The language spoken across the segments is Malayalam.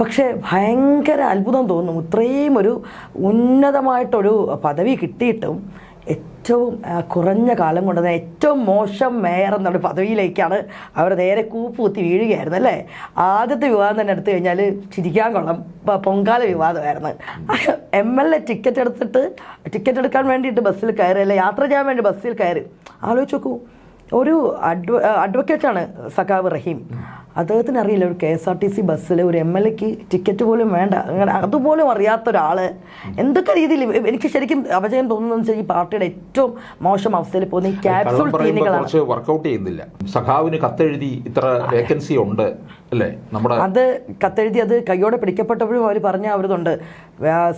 പക്ഷേ ഭയങ്കര അത്ഭുതം തോന്നും ഇത്രയും ഒരു ഉന്നതമായിട്ടൊരു പദവി കിട്ടിയിട്ടും ഏറ്റവും കുറഞ്ഞ കാലം കൊണ്ട് തന്നെ ഏറ്റവും മോശം മേയർ എന്നുള്ള പദവിയിലേക്കാണ് അവർ നേരെ കൂപ്പുകുത്തി വീഴുകയായിരുന്നു അല്ലേ? ആദ്യത്തെ വിവാദം തന്നെ എടുത്തു കഴിഞ്ഞാൽ ചിരിക്കാൻ കൊള്ളാം. പൊങ്കാല വിവാദമായിരുന്നു. എം എൽ എ ടിക്കറ്റ് എടുത്തിട്ട് ടിക്കറ്റ് എടുക്കാൻ വേണ്ടിയിട്ട് ബസ്സിൽ കയറി അല്ലെ യാത്ര ചെയ്യാൻ വേണ്ടി ബസ്സിൽ കയറി. ആലോചിച്ച് നോക്കൂ. ഒരു അഡ്വ അഡ്വക്കേറ്റാണ് സഖാവ് റഹീം. അദ്ദേഹത്തിന് അറിയില്ല ഒരു K S R T C ബസ്സിൽ ഒരു എം എൽ എക്ക് ടിക്കറ്റ് പോലും വേണ്ട. അങ്ങനെ അതുപോലും അറിയാത്ത ഒരാൾ എന്തൊക്കെ രീതിയിൽ എനിക്ക് ശരിക്കും അപജയം തോന്നുന്നത് വെച്ചാൽ ഈ പാർട്ടിയുടെ ഏറ്റവും മോശം അവസ്ഥയിൽ പോകുന്ന ഈ ക്യാപ്സൂൾ കുറച്ച് വർക്കൗട്ട് ചെയ്യുന്നില്ല. സഖാവിന് കത്തെഴുതി ഇത്ര വേക്കൻസി ഉണ്ട് അല്ലേ? നമ്മുടെ അത് കത്തെഴുതി അത് കയ്യോടെ പിടിക്കപ്പെട്ടപ്പോഴും അവർ പറഞ്ഞ അവരുതുണ്ട്.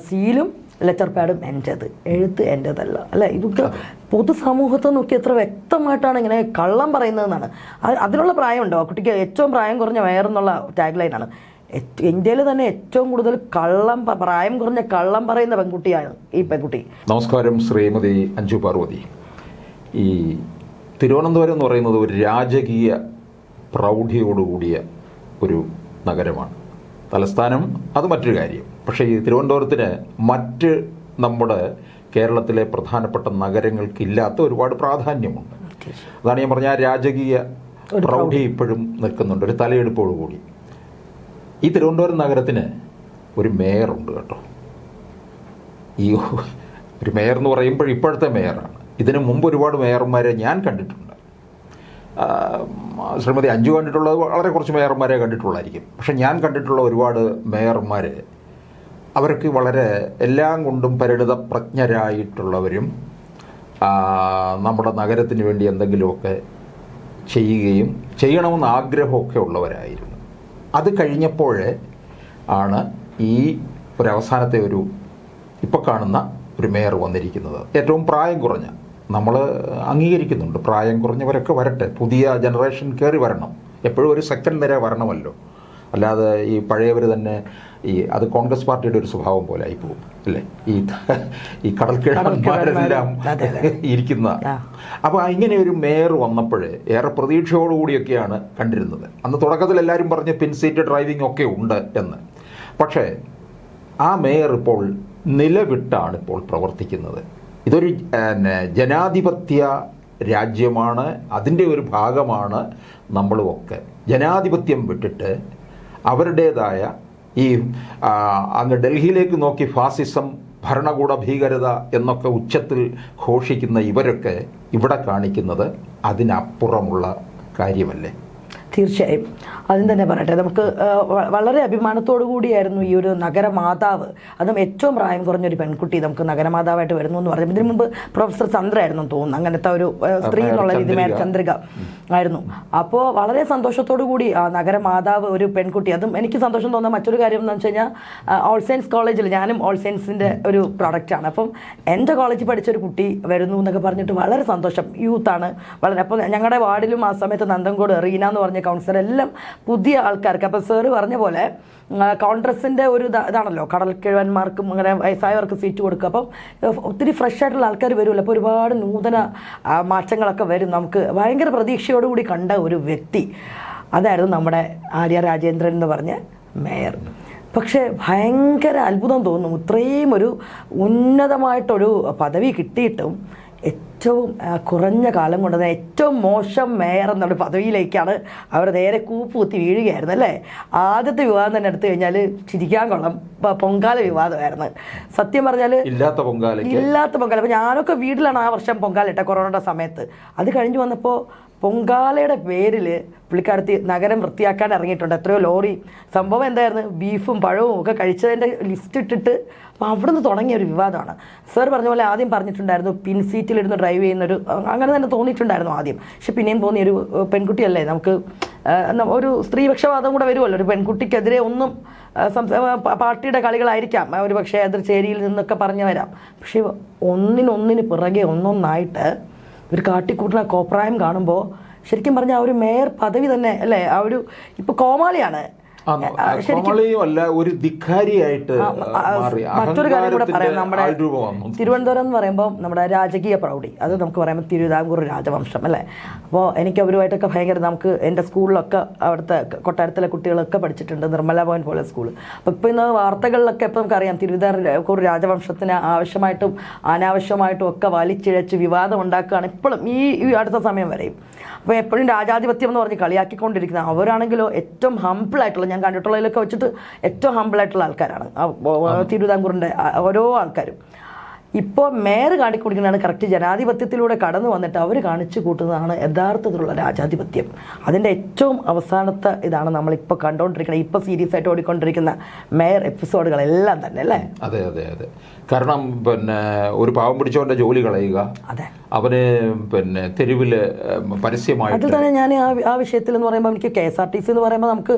സീലും ലെറ്റർ പാഡും എന്റെത് എഴുത്ത് എന്റെതല്ല അല്ല? ഇതൊക്കെ പൊതുസമൂഹത്തെ നോക്കി എത്ര വ്യക്തമായിട്ടാണ് ഇങ്ങനെ കള്ളം പറയുന്നതെന്നാണ്. അത് അതിനുള്ള പ്രായമുണ്ടോ? കുട്ടിക്ക് ഏറ്റവും പ്രായം കുറഞ്ഞ വയറെന്നുള്ള ടാഗ് ലൈനാണ് ഇന്ത്യയിൽ തന്നെ ഏറ്റവും കൂടുതൽ കള്ളം പ്രായം കുറഞ്ഞ കള്ളം പറയുന്ന പെൺകുട്ടിയാണ് ഈ പെൺകുട്ടി. നമസ്കാരം ശ്രീമതി അഞ്ജു പാർവതി. ഈ തിരുവനന്തപുരം എന്ന് പറയുന്നത് ഒരു രാജകീയ പ്രൗഢിയോടുകൂടിയ ഒരു നഗരമാണ്. തലസ്ഥാനം അത് മറ്റൊരു കാര്യം. പക്ഷേ ഈ തിരുവനന്തപുരത്തിന് മറ്റ് നമ്മുടെ കേരളത്തിലെ പ്രധാനപ്പെട്ട നഗരങ്ങൾക്കില്ലാത്ത ഒരുപാട് പ്രാധാന്യമുണ്ട്. അതാണ് ഞാൻ പറഞ്ഞ രാജകീയ പ്രൗഢി ഇപ്പോഴും നിൽക്കുന്നുണ്ട്. ഒരു തലയെടുപ്പോടുകൂടി ഈ തിരുവനന്തപുരം നഗരത്തിന് ഒരു മേയറുണ്ട് കേട്ടോ. ഈ ഒരു മേയർ എന്ന് പറയുമ്പോൾ ഇപ്പോഴത്തെ മേയറാണ്. ഇതിനു മുമ്പ് ഒരുപാട് മേയർമാരെ ഞാൻ കണ്ടിട്ടുണ്ട്. ശ്രീമതി അഞ്ചു കണ്ടിട്ടുള്ളത് വളരെ കുറച്ച് മേയർമാരെ കണ്ടിട്ടുള്ളായിരിക്കും. പക്ഷെ ഞാൻ കണ്ടിട്ടുള്ള ഒരുപാട് മേയർമാർ അവർക്ക് വളരെ എല്ലാം കൊണ്ടും പരിണിത പ്രജ്ഞരായിട്ടുള്ളവരും നമ്മുടെ നഗരത്തിന് വേണ്ടി എന്തെങ്കിലുമൊക്കെ ചെയ്യുകയും ചെയ്യണമെന്ന് ആഗ്രഹമൊക്കെ ഉള്ളവരായിരുന്നു. അത് കഴിഞ്ഞപ്പോൾ ആണ് ഈ ഒരു അവസാനത്തെ ഒരു ഇപ്പോൾ കാണുന്ന ഒരു മേയർ വന്നിരിക്കുന്നത്. ഏറ്റവും പ്രായം കുറഞ്ഞ നമ്മൾ അംഗീകരിക്കുന്നുണ്ട് പ്രായം കുറഞ്ഞവരൊക്കെ വരട്ടെ പുതിയ ജനറേഷൻ കയറി വരണം. എപ്പോഴും ഒരു സെക്കൻഡ് നിര വരണമല്ലോ. അല്ലാതെ ഈ പഴയവർ തന്നെ ഈ അത് കോൺഗ്രസ് പാർട്ടിയുടെ ഒരു സ്വഭാവം പോലെ ആയി പോകും അല്ലേ? ഈ ഈ അതെ. ഇരിക്കുന്ന. അപ്പൊ അപ്പോൾ ഇങ്ങനെ ഒരു മേയർ വന്നപ്പോഴേ ഏറെ പ്രതീക്ഷയോടുകൂടിയൊക്കെയാണ് കണ്ടിരുന്നത്. അന്ന് തുടക്കത്തിൽ എല്ലാവരും പറഞ്ഞ് പിൻസീറ്റ് ഡ്രൈവിംഗ് ഒക്കെ ഉണ്ട് എന്ന്. പക്ഷേ ആ മേയർ ഇപ്പോൾ നിലവിട്ടാണ് ഇപ്പോൾ പ്രവർത്തിക്കുന്നത്. ഇതൊരു ജനാധിപത്യ രാജ്യമാണ് അതിന്റെ ഒരു ഭാഗമാണ് നമ്മളുമൊക്കെ. ജനാധിപത്യം വിട്ടിട്ട് അവരുടേതായ ഈ അന്ന് ഡൽഹിയിലേക്ക് നോക്കി ഫാസിസം ഭരണകൂട ഭീകരത എന്നൊക്കെ ഉച്ചത്തിൽ ഘോഷിക്കുന്ന ഇവരൊക്കെ ഇവിടെ കാണിക്കുന്നത് അതിനപ്പുറമുള്ള കാര്യമല്ലേ? തീർച്ചയായും. അതും തന്നെ പറയട്ടെ. നമുക്ക് വളരെ അഭിമാനത്തോടു കൂടിയായിരുന്നു ഈ ഒരു നഗരമാതാവ്. അതും ഏറ്റവും പ്രായം കുറഞ്ഞൊരു പെൺകുട്ടി നമുക്ക് നഗരമാതാവായിട്ട് വരുന്നു എന്ന് പറഞ്ഞു ഇതിനു മുമ്പ് പ്രൊഫസർ ചന്ദ്ര ആയിരുന്നു തോന്നുന്നു. അങ്ങനത്തെ ഒരു സ്ത്രീ എന്നുള്ള രീതി മേൽ ചന്ദ്രിക. ആയിരുന്നു. അപ്പോൾ വളരെ സന്തോഷത്തോടു കൂടി ആ നഗരമാതാവ് ഒരു പെൺകുട്ടി. അതും എനിക്ക് സന്തോഷം തോന്നുന്ന മറ്റൊരു കാര്യം എന്ന് വെച്ച് കഴിഞ്ഞാൽ ഓൾ സയൻസ് കോളേജിൽ ഞാനും ഓൾ സയൻസിന്റെ ഒരു പ്രൊഡക്റ്റാണ് അപ്പം എന്റെ കോളേജിൽ പഠിച്ച ഒരു കുട്ടി വരുന്നു എന്നൊക്കെ പറഞ്ഞിട്ട് വളരെ സന്തോഷം. യൂത്താണ് വളരെ അപ്പോൾ ഞങ്ങളുടെ വാർഡിലും ആ സമയത്ത് നന്ദൻകോട് റീന എന്ന് പറഞ്ഞ കൗൺസിലർ എല്ലാം പുതിയ ആൾക്കാർക്ക്. അപ്പോൾ സാറ് പറഞ്ഞ പോലെ കോൺഗ്രസിന്റെ ഒരു ഇതാണല്ലോ കടൽക്കിഴവന്മാർക്കും അങ്ങനെ വയസ്സായവർക്ക് സീറ്റ് കൊടുക്കുക. അപ്പം ഒത്തിരി ഫ്രഷ് ആയിട്ടുള്ള ആൾക്കാർ വരുമല്ലോ. അപ്പോൾ ഒരുപാട് നൂതന മാറ്റങ്ങളൊക്കെ വരും നമുക്ക്. ഭയങ്കര പ്രതീക്ഷയോടുകൂടി കണ്ട ഒരു വ്യക്തി അതായിരുന്നു നമ്മുടെ ആര്യ രാജേന്ദ്രൻ എന്ന് പറഞ്ഞ മേയർ. പക്ഷേ ഭയങ്കര അത്ഭുതം തോന്നും ഇത്രയും ഒരു ഉന്നതമായിട്ടൊരു പദവി കിട്ടിയിട്ടും ഏറ്റവും കുറഞ്ഞ കാലം കൊണ്ട് തന്നെ ഏറ്റവും മോശം മേയർ എന്നുള്ള പദവിയിലേക്കാണ് അവർ നേരെ കൂപ്പുകുത്തി വീഴുകയായിരുന്നു അല്ലേ? ആദ്യത്തെ വിവാദം തന്നെ എടുത്തു കഴിഞ്ഞാൽ ചിരിക്കാൻ കൊള്ളാം. പൊങ്കാല വിവാദമായിരുന്നു. സത്യം പറഞ്ഞാൽ ഇല്ലാത്ത പൊങ്കാല ഇല്ലാത്ത പൊങ്കാല. അപ്പോൾ ഞാനൊക്കെ വീട്ടിലാണ് ആ വർഷം പൊങ്കാല ഇട്ട കൊറോണയുടെ സമയത്ത്. അത് കഴിഞ്ഞ് വന്നപ്പോൾ പൊങ്കാലയുടെ പേരിൽ പുള്ളിക്കാരത്തി നഗരം വൃത്തിയാക്കാൻ ഇറങ്ങിയിട്ടുണ്ട്. എത്രയോ ലോറി. സംഭവം എന്തായിരുന്നു? ബീഫും പഴവും ഒക്കെ കഴിച്ചതിന്റെ ലിസ്റ്റ് ഇട്ടിട്ട് അപ്പോൾ അവിടുന്ന് തുടങ്ങിയ ഒരു വിവാദമാണ്. സർ പറഞ്ഞ പോലെ ആദ്യം പറഞ്ഞിട്ടുണ്ടായിരുന്നു പിൻ സീറ്റിലിരുന്ന് ഡ്രൈവ് ചെയ്യുന്നൊരു അങ്ങനെ തന്നെ തോന്നിയിട്ടുണ്ടായിരുന്നു ആദ്യം. പക്ഷേ പിന്നെയും തോന്നിയ ഒരു പെൺകുട്ടിയല്ലേ? നമുക്ക് ഒരു സ്ത്രീപക്ഷവാദം കൂടെ വരുമല്ലോ. ഒരു പെൺകുട്ടിക്കെതിരെ ഒന്നും പാർട്ടിയുടെ കളികളായിരിക്കാം. ഒരു പക്ഷേ എതിർചേരിയിൽ നിന്നൊക്കെ പറഞ്ഞു വരാം പക്ഷേ ഒന്നിനൊന്നിന് പിറകെ ഒന്നൊന്നായിട്ട് ഒരു കാട്ടിക്കൂട്ടുന്ന കോപ്രായം കാണുമ്പോൾ ശരിക്കും പറഞ്ഞാൽ ആ ഒരു മേയർ പദവി തന്നെ അല്ലേ? ആ ഒരു ഇപ്പോൾ കോമാളിയാണ്. ഒരു ധിക്കാരിയായിട്ട് മറ്റൊരു കാര്യം കൂടെ പറയാം. നമ്മുടെ തിരുവനന്തപുരം എന്ന് പറയുമ്പോൾ നമ്മുടെ രാജകീയ പ്രൗഢി അത് നമുക്ക് പറയുമ്പോൾ തിരുവിതാംകൂർ രാജവംശം അല്ലേ? അപ്പോൾ എനിക്ക് അവരുമായിട്ടൊക്കെ ഭയങ്കര നമുക്ക് എന്റെ സ്കൂളിലൊക്കെ അവിടുത്തെ കൊട്ടാരത്തിലെ കുട്ടികളൊക്കെ പഠിച്ചിട്ടുണ്ട് നിർമ്മല ഭവൻ പോലെ സ്കൂൾ അപ്പോൾ ഇപ്പോൾ ഇന്ന് വാർത്തകളിലൊക്കെ ഇപ്പം നമുക്കറിയാം തിരുവിതാംകൂർ രാജവംശത്തിന് ആവശ്യമായിട്ടും അനാവശ്യമായിട്ടും ഒക്കെ വലിച്ചിഴച്ച് വിവാദം ഉണ്ടാക്കുകയാണ് ഇപ്പോഴും ഈ അടുത്ത സമയം വരെയും. അപ്പോൾ എപ്പോഴും രാജാധിപത്യം എന്ന് പറഞ്ഞ് കളിയാക്കിക്കൊണ്ടിരിക്കുന്ന അവരാണെങ്കിലോ ഏറ്റവും ഹംപിളായിട്ടുള്ള ഞാൻ കണ്ടിട്ടുള്ളതിലൊക്കെ വെച്ചിട്ട് ഏറ്റവും ഹംപിളായിട്ടുള്ള ആൾക്കാരാണ്. തിരുവിതാംകൂറിന്റെ ഓരോ ആൾക്കാരും. ഇപ്പോൾ മേയർ കാണിക്കൊടുക്കുന്നതാണ് കറക്റ്റ് ജനാധിപത്യത്തിലൂടെ കടന്നു വന്നിട്ട് അവർ കാണിച്ചു കൂട്ടുന്നതാണ് യഥാർത്ഥത്തിലുള്ള രാജാധിപത്യം. അതിന്റെ ഏറ്റവും അവസാനത്തെ ഇതാണ് നമ്മളിപ്പോൾ കണ്ടുകൊണ്ടിരിക്കുന്നത് ഇപ്പോൾ സീരിയസ് ആയിട്ട് ഓടിക്കൊണ്ടിരിക്കുന്ന മേയർ എപ്പിസോഡുകളെല്ലാം തന്നെ അല്ലേ? അതെ അതെ അതെ. കാരണം പിന്നെ ഒരു പാവം പിടിച്ചവന്റെ ജോലി കളയുക. അതെ. അവന് പിന്നെ തെരുവിൽ പരസ്യമായി അതിൽ തന്നെ ഞാൻ ആ ആ വിഷയത്തിൽ എന്ന് പറയുമ്പോൾ എനിക്ക് K S R T C എന്ന് പറയുമ്പോൾ നമുക്ക്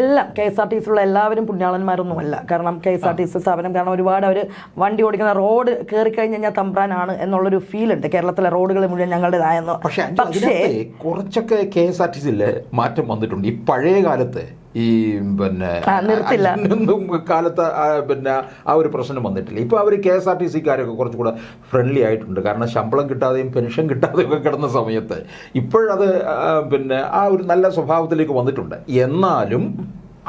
എല്ലാം കെ എസ് ആർ ടി സിയിലുള്ള എല്ലാവരും പുണ്യാളന്മാരൊന്നുമല്ല. കാരണം K S R T C സ്ഥാപനം കാരണം ഒരുപാട് അവർ വണ്ടി ഓടിക്കുന്ന റോഡ് കയറി കഴിഞ്ഞ് കഴിഞ്ഞാൽ തമ്പ്രാനാണ് എന്നുള്ളൊരു ഫീൽ ഉണ്ട്. കേരളത്തിലെ റോഡുകൾ മുഴുവൻ ഞങ്ങളുടേതായെന്ന്. പക്ഷേ കുറച്ചൊക്കെ കെ എസ് ആർ ടി സിയിൽ മാറ്റം വന്നിട്ടുണ്ട്. ഈ പഴയ കാലത്ത് ഈ പിന്നെ നിർത്തില്ല. കാലത്ത് പിന്നെ ആ ഒരു പ്രശ്നം വന്നിട്ടില്ല. ഇപ്പൊ അവർ കെ എസ് ആർ ടി സിക്കാരൊക്കെ കുറച്ചുകൂടെ ഫ്രണ്ട്ലി ആയിട്ടുണ്ട്. കാരണം ശമ്പളം കിട്ടാതെയും പെൻഷൻ കിട്ടാതെയും ഒക്കെ കിടന്ന സമയത്ത് ഇപ്പോഴത് പിന്നെ ആ ഒരു നല്ല സ്വഭാവത്തിലേക്ക് വന്നിട്ടുണ്ട്. എന്നാലും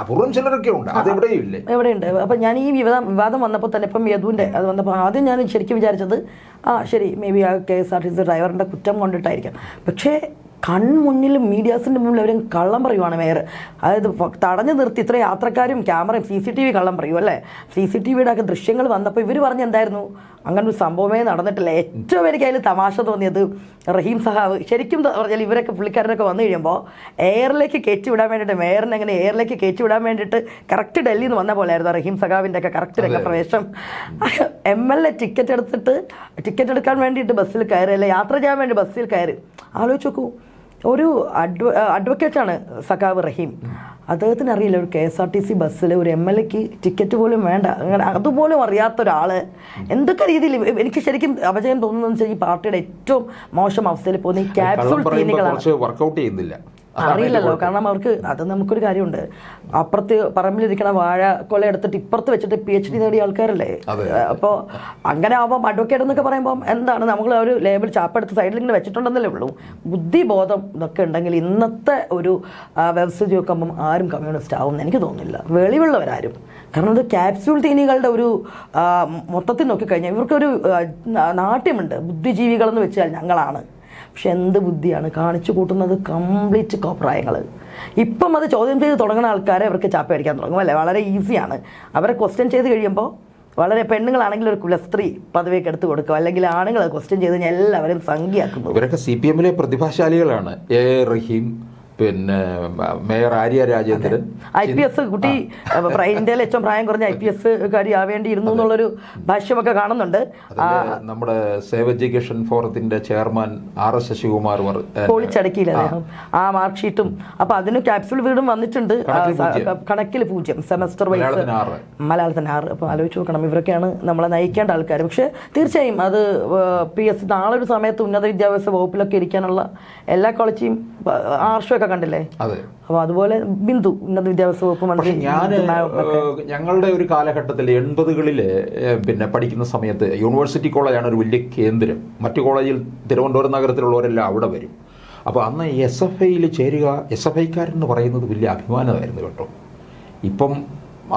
അപൂർവം ചിലരൊക്കെ ഉണ്ട്. അതെവിടെയും ഇല്ലേ? എവിടെയുണ്ട് അപ്പം ഞാൻ ഈ വിവാദം വിവാദം വന്നപ്പോൾ തന്നെ ഇപ്പം യദുവിന്റെ അത് വന്നപ്പോൾ ആദ്യം ഞാൻ ശരിക്കും വിചാരിച്ചത് ആ ശരി മേ ബി ആ K S R T C ഡ്രൈവറിന്റെ കുറ്റം കൊണ്ടിട്ടായിരിക്കാം. പക്ഷേ കൺമുന്നിൽ മീഡിയാസിന്റെ മുന്നിൽ അവരും കള്ളം പറയുവാണ് മേയർ അതായത് തടഞ്ഞു നിർത്തി ഇത്ര യാത്രക്കാരും ക്യാമറയും സി സി ടി വി കള്ളം പറയും അല്ലേ? സി സി ടി വിയുടെ ഒക്കെ ദൃശ്യങ്ങൾ വന്നപ്പോൾ ഇവർ പറഞ്ഞ എന്തായിരുന്നു അങ്ങനെ ഒരു സംഭവമേ നടന്നിട്ടില്ല. ഏറ്റവും എനിക്ക് അതിൽ തമാശ തോന്നിയത് റഹീം സഹാബ് ശരിക്കും പറഞ്ഞാൽ ഇവരൊക്കെ പുള്ളിക്കാരനൊക്കെ വന്നു കഴിയുമ്പോൾ എയറിലേക്ക് കയറ്റി വിടാൻ വേണ്ടിയിട്ട് മേയറിനെ അങ്ങനെ എയറിലേക്ക് കയറ്റി വിടാൻ വേണ്ടിയിട്ട് കറക്റ്റ് ഡൽഹിയിൽ നിന്ന് വന്ന പോലെയായിരുന്നു റഹീം സഹാബിന്റെ ഒക്കെ കറക്റ്റ് രംഗപ്രവേശം. എം എൽ എ ടിക്കറ്റ് എടുത്തിട്ട് ടിക്കറ്റ് എടുക്കാൻ വേണ്ടിയിട്ട് ബസ്സിൽ കയറി അല്ലെ യാത്ര ചെയ്യാൻ വേണ്ടി ബസ്സിൽ കയറി. ആലോചിച്ച് നോക്കൂ. ഒരു അഡ്വ അഡ്വക്കേറ്റാണ് സഖാവ് റഹീം. അദ്ദേഹത്തിന് അറിയില്ല ഒരു K S R T C ബസ്സിൽ ഒരു എം എൽ എക്ക് ടിക്കറ്റ് പോലും വേണ്ട. അങ്ങനെ അതുപോലും അറിയാത്ത ഒരാൾ എന്തൊക്കെ രീതിയിൽ എനിക്ക് ശരിക്കും അപജയം തോന്നുന്നത് വെച്ചാൽ ഈ പാർട്ടിയുടെ ഏറ്റവും മോശം അവസ്ഥയിൽ പോകുന്ന ഈ ക്യാപ്സൂൾ ടീമുകളാണ് വർക്കൗട്ട് ചെയ്യുന്നില്ല. അറിയില്ലല്ലോ. കാരണം അവർക്ക് അത് നമുക്കൊരു കാര്യമുണ്ട്. അപ്പുറത്ത് പറമ്പിലിരിക്കണ വാഴ കൊല എടുത്തിട്ട് ഇപ്പുറത്ത് വെച്ചിട്ട് പി എച്ച് ഡി നേടിയ ആൾക്കാരല്ലേ. അപ്പോൾ അങ്ങനെ ആവുമ്പോൾ അഡ്വക്കേറ്റ് എന്നൊക്കെ പറയുമ്പോൾ എന്താണ് നമ്മൾ ഒരു ലേബിൾ ചാപ്പെടുത്ത് സൈഡിൽ ഇങ്ങനെ വെച്ചിട്ടുണ്ടെന്നല്ലേ ഉള്ളൂ. ബുദ്ധിബോധം ഇതൊക്കെ ഉണ്ടെങ്കിൽ ഇന്നത്തെ ഒരു വ്യവസ്ഥിതി നോക്കുമ്പം ആരും കമ്മ്യൂണിസ്റ്റ് ആവും എന്ന് എനിക്ക് തോന്നുന്നില്ല. വെളിവുള്ളവരാരും. കാരണം ഇത് ക്യാപ്സ്യൂൾ തീനികളുടെ ഒരു മൊത്തത്തിൽ നോക്കിക്കഴിഞ്ഞാൽ ഇവർക്കൊരു നാട്യമുണ്ട്. ബുദ്ധിജീവികളെന്ന് വെച്ചാൽ ഞങ്ങളാണ്. പക്ഷെ എന്ത് ബുദ്ധിയാണ്? കാണിച്ചു കൂട്ടുന്നത് കംപ്ലീറ്റ് കോപ്രായങ്ങൾ. ഇപ്പം അത് ചോദ്യം ചെയ്ത് തുടങ്ങുന്ന ആൾക്കാരെ അവർക്ക് ചാപ്പ അടിക്കാൻ തുടങ്ങും അല്ലേ? വളരെ ഈസിയാണ് അവരെ ക്വസ്റ്റ്യൻ ചെയ്ത് കഴിയുമ്പോൾ വളരെ പെണ്ണുങ്ങളാണെങ്കിൽ ഒരു കുലസ്ത്രീ പദവിയൊക്കെ എടുത്തു കൊടുക്കും അല്ലെങ്കിൽ ആണുങ്ങൾ ക്വസ്റ്റ്യൻ ചെയ്ത് കഴിഞ്ഞാൽ എല്ലാവരും സംഖ്യയാക്കുന്നു ഇവരൊക്കെ സി പി എമ്മിലെ പ്രതിഭാശാലികളാണ്. എ റഹീം പിന്നെ mayor Arya Rajendran. I P S കുട്ടി ഇന്ത്യയിലെ ഏറ്റവും പ്രായം കുറഞ്ഞ ഐ പി എസ് കാരി ആവേണ്ടിയിരുന്നു എന്നുള്ളൊരു ഭാഷ്യമൊക്കെ കാണുന്നുണ്ട്. നമ്മുടെ സേവ് എഡ്യൂക്കേഷൻ ഫോറത്തിന്റെ ചെയർമാൻ ആർ എസ് ശശികുമാർ പൊളിച്ചടക്കിയില്ല അദ്ദേഹം? ആ മാർക്ക് ഷീറ്റും അപ്പൊ അതിന് ക്യാപ്സുൾ വീടും വന്നിട്ടുണ്ട്. കണക്കിൽ പൂജ്യം. സെമസ്റ്റർ വൈസ് മലയാളത്തിന് ആറ്. അപ്പൊ ആലോചിച്ച് നോക്കണം. ഇവരൊക്കെയാണ് നമ്മളെ നയിക്കേണ്ട ആൾക്കാർ പക്ഷെ തീർച്ചയായും അത് പി എസ് നാളെ ഒരു സമയത്ത് ഉന്നത വിദ്യാഭ്യാസ വകുപ്പിലൊക്കെ ഇരിക്കാനുള്ള എല്ലാ കോളേജും ആർഷമൊക്കെ കണ്ടില്ലേ? അപ്പൊ അതുപോലെ ബിന്ദു ഉന്നത വിദ്യാഭ്യാസ വകുപ്പ് മന്ത്രി ഞാൻ. ഞങ്ങളുടെ ഒരു കാലഘട്ടത്തിൽ എൺപതുകളിൽ പിന്നെ പഠിക്കുന്ന സമയത്ത് യൂണിവേഴ്സിറ്റി കോളേജാണ് ഒരു വലിയ കേന്ദ്രം. മറ്റു കോളേജിൽ തിരുവനന്തപുരം നഗരത്തിലുള്ളവരെല്ലാം അവിടെ വരും. അപ്പോൾ അന്ന് എസ് എഫ് ഐയിൽ ചേരുക എസ് എഫ് ഐക്കാരെന്ന് പറയുന്നത് വലിയ അഭിമാനമായിരുന്നു കേട്ടോ. ഇപ്പം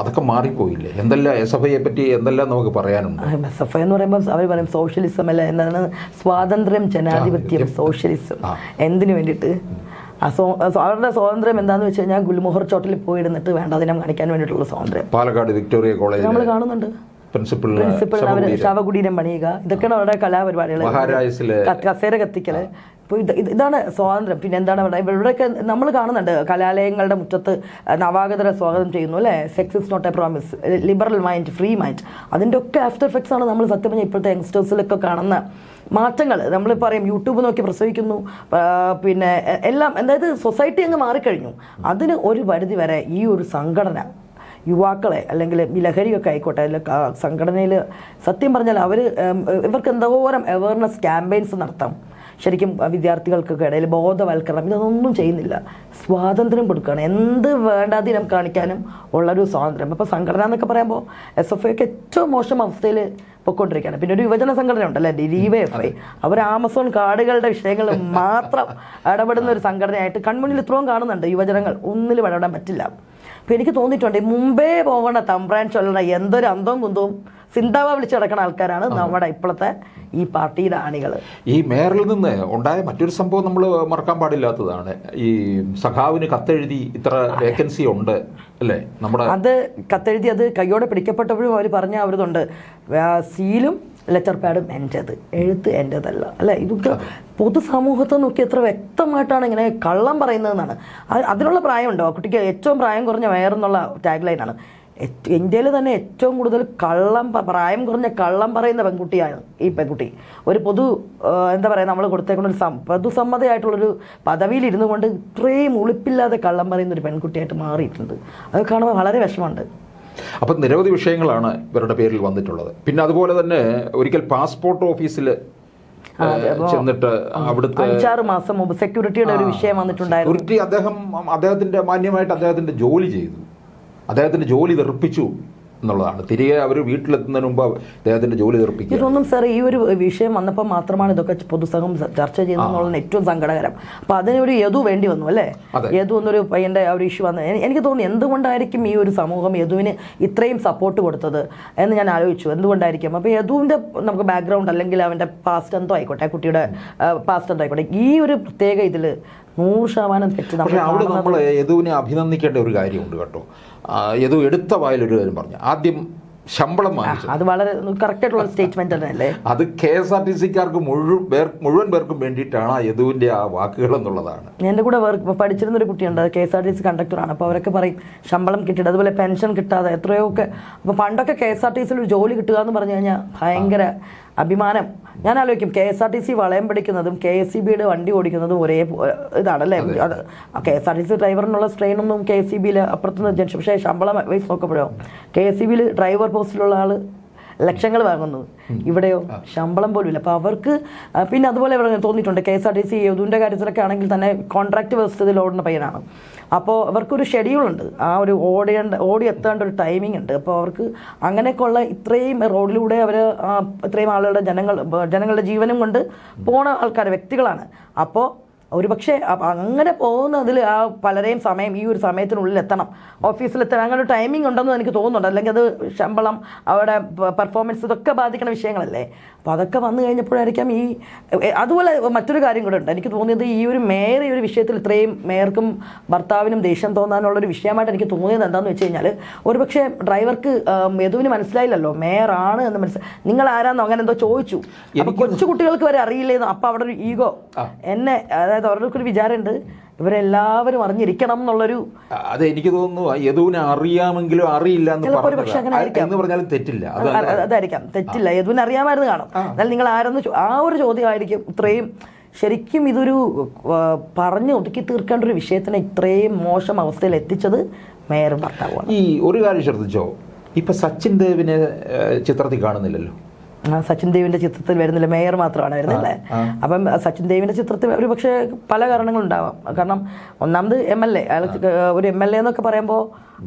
അതൊക്കെ മാറിപ്പോയില്ലേ? എന്തെല്ലാം എസ് എഫ് ഐയെ പറ്റി എന്തെല്ലാം നമുക്ക് പറയാനുണ്ട്? എസ് എഫ് ഐ എന്ന് പറയുമ്പോൾ അവർ പറയും സോഷ്യലിസം അല്ല എന്താണ് സ്വാതന്ത്ര്യം ജനാധിപത്യം സോഷ്യലിസം. എന്തിനു വേണ്ടിയിട്ട്? അവരുടെ സ്വാതന്ത്ര്യം എന്താണെന്ന് വെച്ച് കഴിഞ്ഞാൽ ഗുൽമോഹർ ചോട്ടിൽ പോയിരുന്നിട്ട് വേണ്ട ദിനം കാണിക്കാൻ വേണ്ടിയിട്ടുള്ള സ്വാതന്ത്ര്യം. പാലക്കാട് വിക്ടോറിയ കോളേജ് നമ്മൾ കാണുന്നുണ്ട്. പ്രിൻസിപ്പൽ പ്രിൻസിപ്പൽ അവർ ശവകുടീരം. പണിയുക. ഇതൊക്കെയാണ് അവരുടെ കലാപരിപാടികൾ കസേര കത്തിക്കൽ. അപ്പോൾ ഇത് ഇത് ഇതാണ് സ്വാതന്ത്ര്യം. പിന്നെ എന്താണ് അവിടെ ഇവിടെയൊക്കെ നമ്മൾ കാണുന്നുണ്ട്. കലാലയങ്ങളുടെ മുറ്റത്ത് നവാഗതരെ സ്വാഗതം ചെയ്യുന്നു അല്ലേ? Sex is not a promise liberal mind free mind അതിന്റെ ഒക്കെ ആഫ്റ്റർ എഫക്ട്സ് ആണ് നമ്മൾ സത്യം പറഞ്ഞാൽ ഇപ്പോഴത്തെ യങ്സ്റ്റേഴ്സിലൊക്കെ കാണുന്ന മാറ്റങ്ങൾ. നമ്മൾ പറയും യൂട്യൂബ് നോക്കി പ്രസവിക്കുന്നു. പിന്നെ എല്ലാം അതായത് സൊസൈറ്റി അങ്ങ് മാറിക്കഴിഞ്ഞു. അതിന് ഒരു പരിധി വരെ ഈ ഒരു സംഘടന യുവാക്കളെ അല്ലെങ്കിൽ ഈ ലഹരിയൊക്കെ ആയിക്കോട്ടെ അതിൽ സംഘടനയിൽ സത്യം പറഞ്ഞാൽ അവർ ഇവർക്ക് എന്തോരം അവയർനെസ് ക്യാമ്പയിൻസ് നടത്താം. ശരിക്കും വിദ്യാർത്ഥികൾക്കൊക്കെ ഇടയിൽ ബോധവൽക്കരണം. ഇതൊന്നും ചെയ്യുന്നില്ല. സ്വാതന്ത്ര്യം കൊടുക്കുകയാണ് എന്ത് വേണ്ടാതിനം കാണിക്കാനും ഉള്ളൊരു സ്വാതന്ത്ര്യം. അപ്പോൾ സംഘടന എന്നൊക്കെ പറയുമ്പോൾ എസ് എഫ് ഐക്ക് ഏറ്റവും മോശം അവസ്ഥയിൽ പൊയ്ക്കൊണ്ടിരിക്കുകയാണ്. പിന്നെ ഒരു യുവജന സംഘടന ഉണ്ടല്ലേ? ഐ. അവർ ആമസോൺ കാർഡുകളുടെ വിഷയങ്ങൾ മാത്രം ഇടപെടുന്ന ഒരു സംഘടനയായിട്ട് കൺമുന്നിൽ ഇത്രയും കാണുന്നുണ്ട് യുവജനങ്ങൾ. ഒന്നിലും ഇടപെടാൻ പറ്റില്ല. അപ്പോൾ എനിക്ക് തോന്നിയിട്ടുണ്ട് ഈ മുമ്പേ പോകണ തമ്പ്രാൻ ചൊല്ലണ എന്തൊരു അന്തവും കുന്തവും സിന്താവ വിളിച്ചു കിടക്കുന്ന ആൾക്കാരാണ് നമ്മുടെ ഇപ്പോഴത്തെ ഈ പാർട്ടിയുടെ ആണികൾ ഈ മേയറിൽ നിന്ന് ഉണ്ടായ മറ്റൊരു സംഭവം നമ്മൾ മറക്കാൻ പാടില്ലാത്തതാണ്. ഈ സഖാവിന് കത്തെഴുതി ഇത്ര വേക്കൻസി ഉണ്ട്. അല്ലേ? നമ്മുടെ അത് കത്തെഴുതി അത് കയ്യോടെ പിടിക്കപ്പെട്ടപ്പോഴും അവർ പറഞ്ഞ അവരിതുണ്ട് സീലും ലെറ്റർ പാഡും എന്റേത് എഴുത്ത് എന്റേതല്ല അല്ലേ? ഇതൊക്കെ പൊതുസമൂഹത്തെ നോക്കി എത്ര വ്യക്തമായിട്ടാണ് ഇങ്ങനെ കള്ളം പറയുന്നതെന്നാണ്. അത് അതിനുള്ള പ്രായമുണ്ടോ? കുട്ടിക്ക് ഏറ്റവും പ്രായം കുറഞ്ഞ വയറെന്നുള്ള ടാഗ് ലൈനാണ് ഇന്ത്യയിൽ തന്നെ ഏറ്റവും കൂടുതൽ കള്ളം പ്രായം കുറഞ്ഞ കള്ളം പറയുന്ന പെൺകുട്ടിയാണ് ഈ പെൺകുട്ടി. ഒരു പൊതു എന്താ പറയുക നമ്മൾ കൊടുത്തേക്കുന്ന ഒരു സം പൊതുസമ്മതയായിട്ടുള്ളൊരു പദവിയിൽ ഇരുന്നു കൊണ്ട് ഇത്രയും ഉളിപ്പില്ലാതെ കള്ളം പറയുന്ന ഒരു പെൺകുട്ടിയായിട്ട് മാറിയിട്ടുണ്ട്. അത് കാണുമ്പോൾ വളരെ വിഷമമുണ്ട്. അപ്പം നിരവധി വിഷയങ്ങളാണ് ഇവരുടെ പേരിൽ വന്നിട്ടുള്ളത്. പിന്നെ അതുപോലെ തന്നെ ഒരിക്കൽ പാസ്പോർട്ട് ഓഫീസിൽ ചെന്നിട്ട് അവിടുത്തെ അഞ്ചാറ് മാസം മുമ്പ് സെക്യൂരിറ്റിയുടെ ഒരു വിഷയം വന്നിട്ടുണ്ടായിരുന്നു. അദ്ദേഹം അദ്ദേഹത്തിന്റെ മാന്യമായിട്ട് അദ്ദേഹത്തിന്റെ ജോലി ചെയ്തു. അദ്ദേഹത്തിന്റെ ജോലി തെറിപ്പിച്ചു എന്നുള്ളതാണ്. തിരികെ അവർ വീട്ടിലെത്തുന്നതിന് മുമ്പ് അദ്ദേഹത്തിന്റെ ജോലി തെറിപ്പിക്കുക ഇതൊന്നും സാർ ഈ ഒരു വിഷയം വന്നപ്പോൾ മാത്രമാണ് ഇതൊക്കെ പൊതുസംഘം ചർച്ച ചെയ്യുന്നതെന്നുള്ളത് ഏറ്റവും സങ്കടകരം. അപ്പൊ അതിനൊരു യദു വേണ്ടി വന്നു അല്ലേ. യദു എന്നൊരു പയ്യന്റെ ആ ഒരു ഇഷ്യൂ വന്നത്. എനിക്ക് തോന്നുന്നു എന്തുകൊണ്ടായിരിക്കും ഈ ഒരു സമൂഹം യദുവിന് ഇത്രയും സപ്പോർട്ട് കൊടുത്തത് എന്ന് ഞാൻ ആലോചിച്ചു. എന്തുകൊണ്ടായിരിക്കും? അപ്പോൾ യദുവിന്റെ നമുക്ക് ബാക്ക്ഗ്രൗണ്ട് അല്ലെങ്കിൽ അവന്റെ പാസ്റ്റ് എന്തോ ആയിക്കോട്ടെ കുട്ടിയുടെ പാസ്റ്റ് എന്തോ ആയിക്കോട്ടെ ഈ ഒരു പ്രത്യേക ഇതിൽ നൂറ് ശതമാനം തെറ്റ് നമ്മൾ അവിടെ നമ്മൾ യദുവിനെ അഭിനന്ദിക്കേണ്ട ഒരു കാര്യമുണ്ട് കേട്ടോ. യദു എടുത്ത വായിലൊരു കാര്യം പറഞ്ഞു. ആദ്യം ശമ്പളം വാങ്ങിച്ചു. അത് വളരെ കറക്റ്റ് ആയിട്ടുള്ള സ്റ്റേറ്റ്മെന്റ് അത് കെ എസ് ആർ ടി സിക്കാർക്ക് മുഴുവൻ പേർ മുഴുവൻ പേർക്കും വേണ്ടിയിട്ടാണ് യദുവിന്റെ ആ വാക്കുകൾ എന്നുള്ളതാണ്. എന്റെ കൂടെ വർക്ക് പഠിച്ചിരുന്ന ഒരു കുട്ടിയുണ്ട് K S R T C കണ്ടക്ടറാണ്. അപ്പോൾ അവരൊക്കെ പറയും ശമ്പളം കിട്ടിയിട്ട് അതുപോലെ പെൻഷൻ കിട്ടാതെ എത്രയോ ഒക്കെ അപ്പോൾ പണ്ടൊക്കെ കെ എസ് ആർ ടി സിയിൽ ഒരു ജോലി കിട്ടുക എന്ന് പറഞ്ഞു കഴിഞ്ഞാൽ ഭയങ്കര അഭിമാനം. ഞാൻ ആലോചിക്കും K S R T C വളയം പിടിക്കുന്നതും കെ എസ് സി ബിയുടെ വണ്ടി ഓടിക്കുന്നതും ഒരേ ഇതാണല്ലേ? അത്. K S R T C ഡ്രൈവറിനുള്ള സ്ട്രെയിനൊന്നും കെ എസ് സി ബിയിൽ അപ്പുറത്തുനിന്ന് പക്ഷേ ശമ്പളം വൈസ് നോക്കപ്പെടുമോ കെ എസ് സി ബിയിൽ ഡ്രൈവർ പോസ്റ്റിലുള്ള ആൾ ലക്ഷങ്ങൾ വാങ്ങുന്നു. ഇവിടെയോ? ശമ്പളം പോലും ഇല്ല അപ്പോൾ അവർക്ക് പിന്നെ അതുപോലെ ഇവിടെ തോന്നിയിട്ടുണ്ട് K S R T C യദുവിന്റെ കാര്യത്തിലൊക്കെ ആണെങ്കിൽ തന്നെ കോൺട്രാക്ട് വ്യവസ്ഥയിൽ ഓടുന്ന പയ്യനാണ്. അപ്പോൾ അവർക്കൊരു ഷെഡ്യൂൾ ഉണ്ട്. ആ ഒരു ഓടേണ്ട ഓടി എത്തേണ്ട ഒരു ടൈമിംഗ് ഉണ്ട്. അപ്പോൾ അവർക്ക് അങ്ങനെയൊക്കെയുള്ള ഇത്രയും റോഡിലൂടെ അവർ ഇത്രയും ആളുകളുടെ ജനങ്ങൾ ജനങ്ങളുടെ ജീവനും കൊണ്ട് പോണ ആൾക്കാർ വ്യക്തികളാണ്. അപ്പോൾ ഒരുപക്ഷെ പക്ഷേ അങ്ങനെ പോകുന്നതിൽ ആ പലരെയും സമയം ഈ ഒരു സമയത്തിനുള്ളിൽ എത്തണം. ഓഫീസിലെത്തണം അങ്ങനെ ഒരു ടൈമിംഗ് ഉണ്ടെന്ന് എനിക്ക് തോന്നുന്നുണ്ട്. അല്ലെങ്കിൽ അത് ശമ്പളം അവിടെ പെർഫോമൻസ് ഇതൊക്കെ ബാധിക്കുന്ന വിഷയങ്ങളല്ലേ? അപ്പോൾ അതൊക്കെ വന്നു കഴിഞ്ഞപ്പോഴായിരിക്കാം ഈ അതുപോലെ മറ്റൊരു കാര്യം കൂടെ ഉണ്ട്. എനിക്ക് തോന്നിയത് ഈ ഒരു മേയർ ഈ ഒരു വിഷയത്തിൽ ഇത്രയും മേയർക്കും ഭർത്താവിനും ദേഷ്യം തോന്നാനുള്ളൊരു വിഷയമായിട്ട് എനിക്ക് തോന്നിയത് എന്താണെന്ന് വെച്ച് കഴിഞ്ഞാൽ ഒരുപക്ഷെ ഡ്രൈവർക്ക് യദുവിന് മനസ്സിലായില്ലല്ലോ. മേയറാണ് എന്ന് മനസ്സിലായി നിങ്ങൾ ആരാന്നോ അങ്ങനെ എന്തോ ചോദിച്ചു. അപ്പോൾ കൊച്ചു കുട്ടികൾക്ക് വരെ അറിയില്ലേന്ന്. അപ്പോൾ അവിടെ ഒരു ഈഗോ. എന്നെ അതായത് അവരുടെ ഒരു വിചാരമുണ്ട്. ഇവരെല്ലാവരും അറിഞ്ഞിരിക്കണം എന്നുള്ളൊരു അത് എനിക്ക് തോന്നുന്നു യദുവിനെ അറിയാമെങ്കിലും അറിയില്ല എന്ന് പറഞ്ഞാലും തെറ്റില്ല. അത് അത് അത് അതായിരിക്കാം. തെറ്റില്ല. യദുവിനെ അറിയാമായിരുന്നു കാണും. എന്നാൽ നിങ്ങൾ ആരെന്ന് ആ ഒരു ചോദ്യമായിരിക്കും. ഇത്രയും ശരിക്കും ഇതൊരു പറഞ്ഞു ഒതുക്കി തീർക്കേണ്ട ഒരു വിഷയത്തിനെ ഇത്രയും മോശം അവസ്ഥയിൽ എത്തിച്ചത് മേയറും ഭർത്താവാണ് ഈ ഒരു കാര്യം ശ്രദ്ധിച്ചോ? ഇപ്പൊ സച്ചിൻ ദേവിനെ ചിത്രത്തിൽ കാണുന്നില്ലല്ലോ. സച്ചിൻ ദേവിന്റെ ചിത്രത്തിൽ വരുന്നില്ല. മേയർ മാത്രമാണ് വരുന്നില്ലേ അപ്പം സച്ചിൻ ദേവിന്റെ ചിത്രത്തിൽ ഒരു പക്ഷേ പല കാരണങ്ങളുണ്ടാവാം. കാരണം ഒന്നാമത് എം എൽ എ. അയാൾ ഒരു എം എൽ എ എന്നൊക്കെ പറയുമ്പോൾ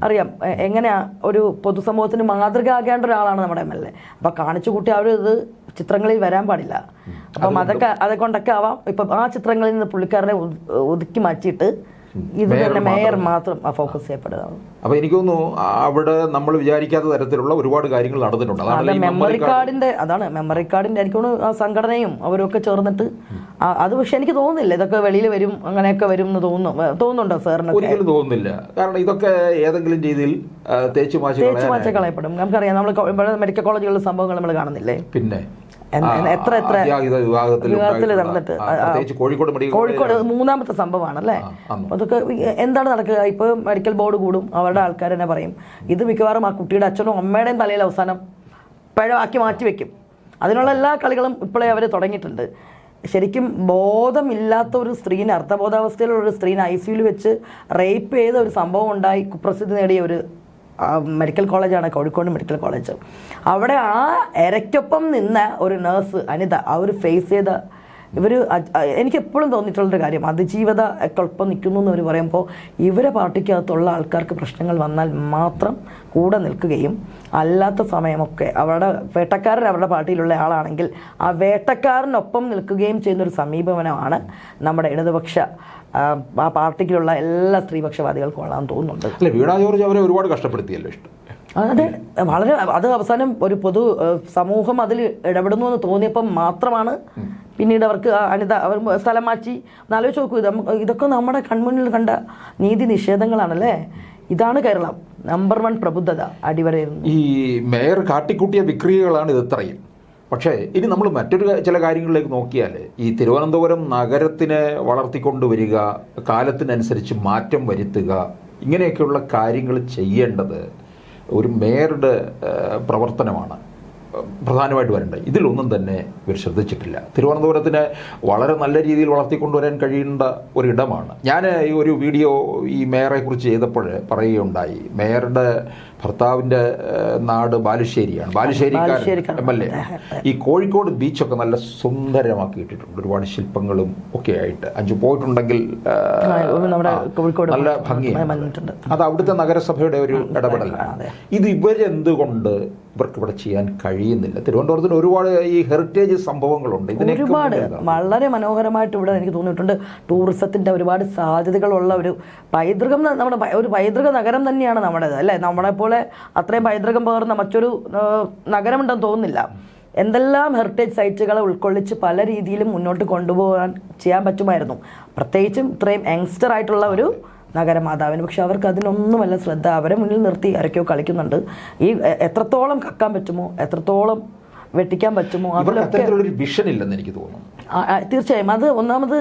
അറിയാം എങ്ങനെയാ ഒരു പൊതുസമൂഹത്തിന് മാതൃക ആകേണ്ട ഒരാളാണ് നമ്മുടെ എം എൽ എ. അപ്പൊ കാണിച്ചു കൂട്ടി അവർ ഇത് ചിത്രങ്ങളിൽ വരാൻ പാടില്ല. അപ്പം അതൊക്കെ അതൊക്കെ കൊണ്ടൊക്കെ ആവാം. ഇപ്പം ആ ചിത്രങ്ങളിൽ നിന്ന് പുള്ളിക്കാരനെ ഒതുക്കി മാറ്റിയിട്ട് ഇത് തന്നെ മേയർ മാത്രം. ഫോക്കസ് ചെയ്യപ്പെടുക അപ്പൊ എനിക്ക് തോന്നുന്നു അവിടെ നമ്മൾ വിചാരിക്കാത്ത തരത്തിലുള്ള ഒരുപാട് കാര്യങ്ങൾ നടന്നിട്ടുണ്ട്. അതാണ് മെമ്മറി കാർഡിന്റെ അതാണ് മെമ്മറി കാർഡിന്റെ എനിക്ക് തോന്നുന്നു സംഘടനയും അവരൊക്കെ ചേർന്നിട്ട് അത് പക്ഷെ എനിക്ക് തോന്നുന്നില്ല. ഇതൊക്കെ വെളിയിൽ വരും അങ്ങനെയൊക്കെ വരും എന്ന് തോന്നുന്നു തോന്നുന്നുണ്ടോ സാറിന് ഒരിക്കലും തോന്നുന്നില്ല. കാരണം ഇതൊക്കെ ഏതെങ്കിലും രീതിയിൽ തേച്ചു മാച്ച് തേച്ച് കളയാനായി. മാച്ച കളയപ്പെടും. നമുക്കറിയാം നമ്മൾ മെഡിക്കൽ കോളേജുകളിലെ സംഭവങ്ങൾ നമ്മൾ കാണുന്നില്ലേ? പിന്നെ? എത്ര എത്ര വിവാഹത്തിൽ നടന്നിട്ട്. കോഴിക്കോട് കോഴിക്കോട് മൂന്നാമത്തെ സംഭവമാണ് അല്ലേ അതൊക്കെ എന്താണ് നടക്കുക? ഇപ്പോൾ മെഡിക്കൽ ബോർഡ് കൂടും അവരുടെ ആൾക്കാർ തന്നെ പറയും ഇത് മിക്കവാറും ആ കുട്ടിയുടെ അച്ഛനും അമ്മയുടെയും തലയിൽ അവസാനം പിഴവാക്കി മാറ്റി വെക്കും. അതിനുള്ള എല്ലാ കളികളും ഇപ്പോഴേ അവർ തുടങ്ങിയിട്ടുണ്ട്. ശരിക്കും ബോധമില്ലാത്ത ഒരു സ്ത്രീനെ അർത്ഥബോധാവസ്ഥയിലുള്ള ഒരു സ്ത്രീനെ ഐ സിയുയിൽ വെച്ച് റേപ്പ് ചെയ്ത ഒരു സംഭവം ഉണ്ടായി കുപ്രസിദ്ധി നേടിയ ഒരു മെഡിക്കൽ കോളേജാണ് കോഴിക്കോട് മെഡിക്കൽ കോളേജ് അവിടെ ആ എരയ്ക്കൊപ്പം നിന്ന ഒരു നേഴ്സ് അനിത ആ ഒരു ഫേസ് ചെയ്ത ഇവർ എനിക്ക് എപ്പോഴും തോന്നിയിട്ടുള്ളൊരു കാര്യം അതിജീവത ഒപ്പം നിൽക്കുന്നു എന്ന് അവർ പറയുമ്പോൾ ഇവരെ പാർട്ടിക്കകത്തുള്ള ആൾക്കാർക്ക് പ്രശ്നങ്ങൾ വന്നാൽ മാത്രം കൂടെ നിൽക്കുകയും അല്ലാത്ത സമയമൊക്കെ അവരുടെ വേട്ടക്കാരൻ അവരുടെ പാർട്ടിയിലുള്ള ആളാണെങ്കിൽ ആ വേട്ടക്കാരനൊപ്പം നിൽക്കുകയും ചെയ്യുന്നൊരു സമീപനമാണ് നമ്മുടെ ഇടതുപക്ഷ ആ, ആ പാർട്ടിക്കുള്ള എല്ലാ സ്ത്രീപക്ഷവാദികൾക്കും ഉള്ളതെന്ന് തോന്നുന്നുണ്ട്. അല്ല വീണ ജോർജ് അവരെ ഒരുപാട് കഷ്ടപ്പെടുത്തിയല്ലോ ഇഷ്ടം. അതെ. വളരെ അത് അവസാനം ഒരു പൊതു സമൂഹം അതിൽ ഇടപെടുന്നു എന്ന് തോന്നിയപ്പം മാത്രമാണ് പിന്നീട് അവർക്ക് അനിത അവർ സ്ഥലം മാറ്റി. എന്നാലോചിച്ച് നോക്കൂ ഇത് ഇതൊക്കെ നമ്മുടെ കൺമുന്നിൽ കണ്ട നീതി നിഷേധങ്ങളാണല്ലേ? ഇതാണ് കേരളം. നമ്പർ വൺ പ്രബുദ്ധത അടിവരയിരുന്നു ഈ മേയർ കാട്ടിക്കൂട്ടിയ വിക്രിയകളാണ് ഇത് ഇത്രയും. പക്ഷേ ഇനി നമ്മൾ മറ്റൊരു ചില കാര്യങ്ങളിലേക്ക് നോക്കിയാൽ ഈ തിരുവനന്തപുരം നഗരത്തിനെ വളർത്തിക്കൊണ്ടുവരിക കാലത്തിനനുസരിച്ച് മാറ്റം വരുത്തുക ഇങ്ങനെയൊക്കെയുള്ള കാര്യങ്ങൾ ചെയ്യേണ്ടത് ഒരു മേയറുടെ പ്രവർത്തനമാണ്. പ്രധാനമായിട്ട് വരേണ്ടത് ഇതിലൊന്നും തന്നെ ഇവർ ശ്രദ്ധിച്ചിട്ടില്ല. തിരുവനന്തപുരത്തിനെ വളരെ നല്ല രീതിയിൽ വളർത്തിക്കൊണ്ടുവരാൻ കഴിയേണ്ട ഇടമാണ് ഞാൻ ഈ ഒരു വീഡിയോ ഈ മേയറെ കുറിച്ച് ചെയ്തപ്പോൾ പറയുകയുണ്ടായി. മേയറുടെ ഭർത്താവിന്റെ നാട് ബാലുശ്ശേരിയാണ്. ബാലുശ്ശേരിക്കാരൻ. M L A. ഈ കോഴിക്കോട് ബീച്ചൊക്കെ നല്ല സുന്ദരമാക്കിയിട്ടിട്ടുണ്ട് ഒരുപാട് ശില്പങ്ങളും ഒക്കെ ആയിട്ട്. അഞ്ചു പോയിട്ടുണ്ടെങ്കിൽ നല്ല. ഭംഗിയാണ്. അത് അവിടുത്തെ നഗരസഭയുടെ ഒരു ഇടപെടലാണ്. ഇത് ഇവരെന്തുകൊണ്ട് ഇവർക്ക് ഇവിടെ ചെയ്യാൻ കഴിയുന്നില്ല. തിരുവനന്തപുരത്തിന് ഒരുപാട് ഈ ഹെറിറ്റേജ് സംഭവങ്ങളുണ്ട്. ഒരുപാട് വളരെ മനോഹരമായിട്ട് ഇവിടെ എനിക്ക് തോന്നിയിട്ടുണ്ട്. ടൂറിസത്തിന്റെ ഒരുപാട് സാധ്യതകളുള്ള ഒരു പൈതൃകം നമ്മുടെ ഒരു പൈതൃക നഗരം തന്നെയാണ് നമ്മുടേത് അല്ലേ? നമ്മളെപ്പോലെ അത്രയും പൈതൃകം പകർന്ന മറ്റൊരു നഗരമുണ്ടെന്ന് തോന്നുന്നില്ല. എന്തെല്ലാം ഹെറിറ്റേജ് സൈറ്റുകളെ ഉൾക്കൊള്ളിച്ച് പല രീതിയിലും മുന്നോട്ട് കൊണ്ടുപോകാൻ ചെയ്യാൻ പറ്റുമായിരുന്നു. പ്രത്യേകിച്ചും ഇത്രയും യങ്സ്റ്റർ ആയിട്ടുള്ള ഒരു നഗരമാതാവിന്. പക്ഷെ അവർക്ക് അതിനൊന്നുമല്ല ശ്രദ്ധ അവരെ മുന്നിൽ നിർത്തി ആരൊക്കെയോ കളിക്കുന്നുണ്ട്. ഈ എത്രത്തോളം കക്കാൻ പറ്റുമോ എത്രത്തോളം വെട്ടിക്കാൻ പറ്റുമോ അതിലൊക്കെ വിഷൻ ഇല്ലെന്ന് എനിക്ക് തോന്നുന്നു. തീർച്ചയായും. അത് ഒന്നാമത്